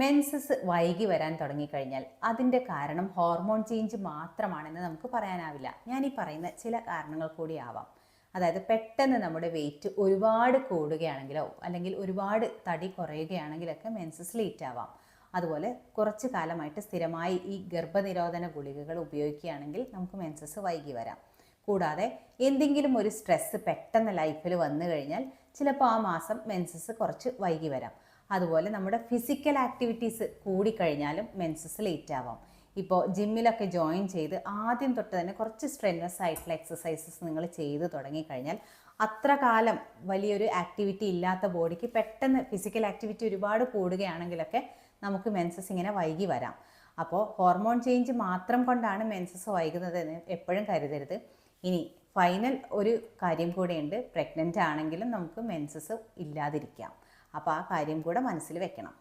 Menses വൈകി വരാൻ തുടങ്ങിക്കഴിഞ്ഞാൽ അതിന്റെ കാരണം ഹോർമോൺ ചേഞ്ച് മാത്രമാണെന്ന് നമുക്ക് പറയാനാവില്ല. ഞാൻ ഈ പറയുന്ന ചില കാരണങ്ങൾ കൂടി ആവാം അതായത് പെട്ടെന്ന് നമ്മുടെ വെയിറ്റ് ഒരുപാട് കൂടുകയാണെങ്കിലോ അല്ലെങ്കിൽ ഒരുപാട് തടി കുറയുകയാണെങ്കിലൊക്കെ മെൻസസ് ലേറ്റ് ആവാം. അതുപോലെ കുറച്ച് കാലമായിട്ട് സ്ഥിരമായി ഈ ഗർഭനിരോധന ഗുളികകൾ ഉപയോഗിക്കുകയാണെങ്കിൽ നമുക്ക് മെൻസസ് വൈകി വരാം. കൂടാതെ എന്തെങ്കിലും ഒരു സ്ട്രെസ്സ് പെട്ടെന്ന് ലൈഫിൽ വന്നു കഴിഞ്ഞാൽ ചിലപ്പോൾ ആ മാസം മെൻസസ് കുറച്ച് വൈകി വരാം. അതുപോലെ നമ്മുടെ ഫിസിക്കൽ ആക്ടിവിറ്റീസ് കൂടിക്കഴിഞ്ഞാലും മെൻസസ് ലേറ്റ് ആവാം. ഇപ്പോൾ ജിമ്മിലൊക്കെ ജോയിൻ ചെയ്ത് ആദ്യം തൊട്ട് തന്നെ കുറച്ച് സ്ട്രെന്നസ് ആയിട്ടുള്ള എക്സസൈസസ് നിങ്ങൾ ചെയ്ത് തുടങ്ങിക്കഴിഞ്ഞാൽ അത്ര കാലം വലിയൊരു ആക്ടിവിറ്റി ഇല്ലാത്ത ബോഡിക്ക് പെട്ടെന്ന് ഫിസിക്കൽ ആക്ടിവിറ്റി ഒരുപാട് കൂടുകയാണെങ്കിലൊക്കെ നമുക്ക് മെൻസസ് ഇങ്ങനെ വൈകി വരാം. അപ്പോൾ ഹോർമോൺ ചേഞ്ച് മാത്രം കൊണ്ടാണ് മെൻസസ് വൈകുന്നത് എന്ന് എപ്പോഴും കരുതരുത്. ഇനി ഫൈനൽ ഒരു കാര്യം കൂടെയുണ്ട് പ്രഗ്നന്റ് ആണെങ്കിലും നമുക്ക് മെൻസസ് ഇല്ലാതിരിക്കാം. അപ്പോൾ ആ കാര്യം കൂടെ മനസ്സിൽ വെക്കണം.